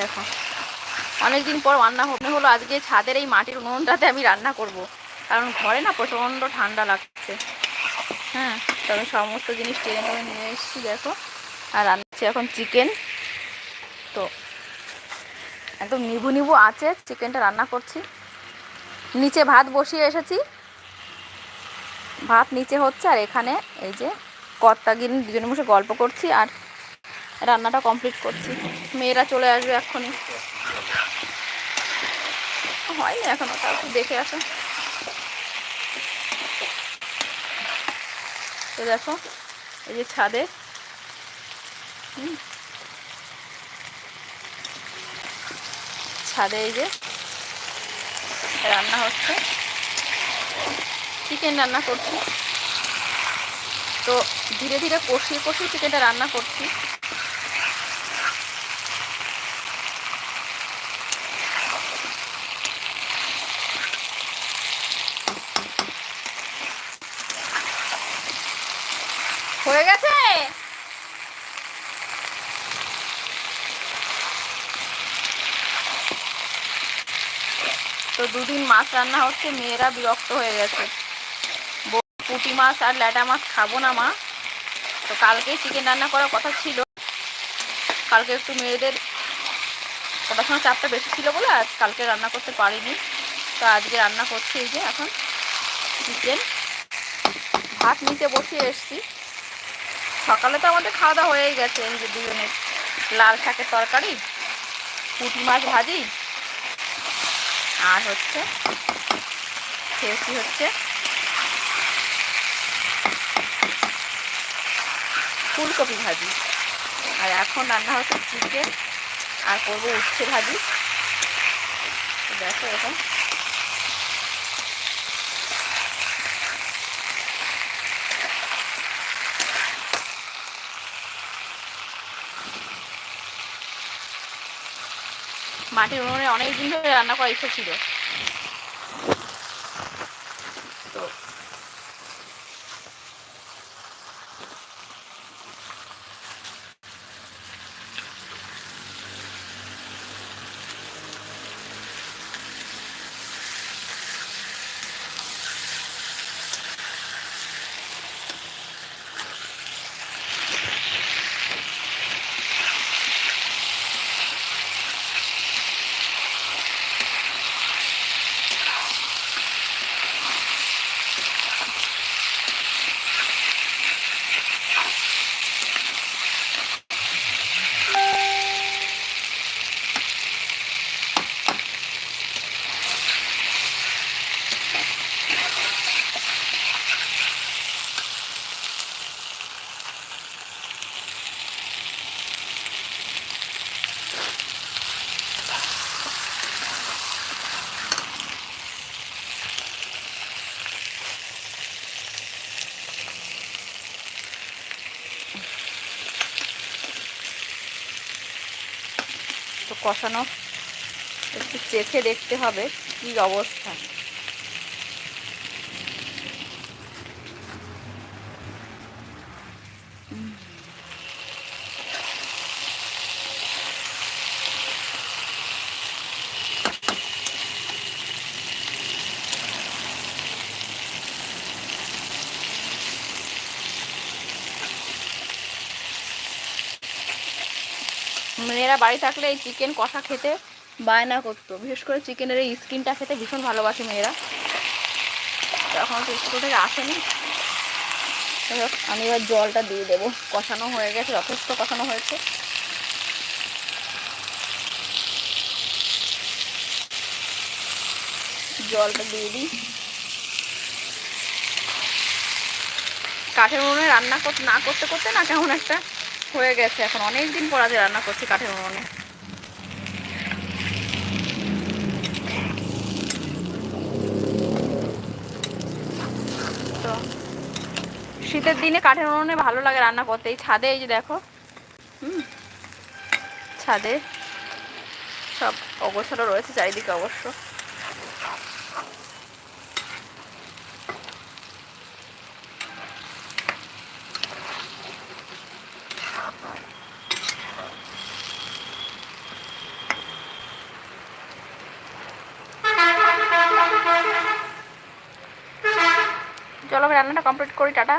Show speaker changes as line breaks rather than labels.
দেখো। অনেকদিন পর রান্না হবে হলো, আজকে ছাদের এই মাটির উনুনটাতে আমি রান্না করব। কারণ ঘরে না প্রচণ্ড ঠান্ডা লাগছে। হ্যাঁ তো আমি সমস্ত জিনিস টেনে টেনে নিয়ে এসেছি, দেখো। আর রান্নাচ্ছি এখন চিকেন। তো একদম নিবু নিবু আছে, চিকেনটা রান্না করছি। নিচে ভাত বসিয়ে এসেছি। ভাত নিচে হচ্ছে আর এখানে এই যে কর্তাগিন দুজনে বসে গল্প করছি। আর রান্নাটা কমপ্লিট করছি। মেয়েরা চলে আসবে এক্ষুনি। হয়নি এখনও, তাও দেখে আসো। তো দেখো, এই যে ছাদে। ছাদে এই যে রান্না হচ্ছে। চিকেন রান্না করছি। তো ধীরে ধীরে কষিয়ে কষিয়ে চিকেনটা রান্না করছি। হয়ে গেছে? তো দুদিন মাছ রান্না হচ্ছে, মেয়েরা বিরক্ত হয়ে গেছে। পুঁটি মাছ আর ল্যাটা মাছ খাব না মা। তো কালকেই চিকেন রান্না করার কথা ছিল। কালকে একটু মেয়েদের পড়াশোনার চাপটা বেশি ছিল বলে আজ কালকে রান্না করতে পারিনি। তো আজকে রান্না করছি এই যে এখন। চিকেন ভাত নিচে বসিয়ে এসছি। সকালে তো আমাদের খাওয়া দাওয়া হয়েই গেছে, এই যে দুজনের লাল শাকের তরকারি, পুঁটি মাছ ভাজি, আর হচ্ছে, খেয়েছি হচ্ছে ফুলকপি ভাজি। আর এখন রান্না হচ্ছে চিকেন, আর করব উচ্ছে ভাজি। দেখো এরকম। মাটির উনুনে অনেক দিন ধরে রান্না করার ইচ্ছা ছিল। কষানো একটু চেখে দেখতে হবে কি অবস্থা। মেয়েরা বাড়ি থাকলে এই চিকেন কষা খেতে বায়না করতো। বিশেষ করে চিকেনের এই স্কিনটা খেতে ভীষণ ভালোবাসে মেয়েরা। এখন তো স্কুল থেকে আসেনি। আমি এবার জলটা দিয়ে দেবো। কষানো হয়ে গেছে, যথেষ্ট কষানো হয়েছে। জলটা দিয়ে দিই। কাঠের উনুনে রান্না না করতে করতে না কেমন একটা হয়ে গেছে, এখন অনেক দিন পর আজ রান্না করছি কাঠের উনুনে। তো শীতের দিনে কাঠের উনুনে ভালো লাগে রান্না করতে। এই ছাদে, এই যে দেখো ছাদে সব অগোছালো রয়েছে চারিদিকে অবশ্য। চলো রান্নাটা কমপ্লিট করি টাটা।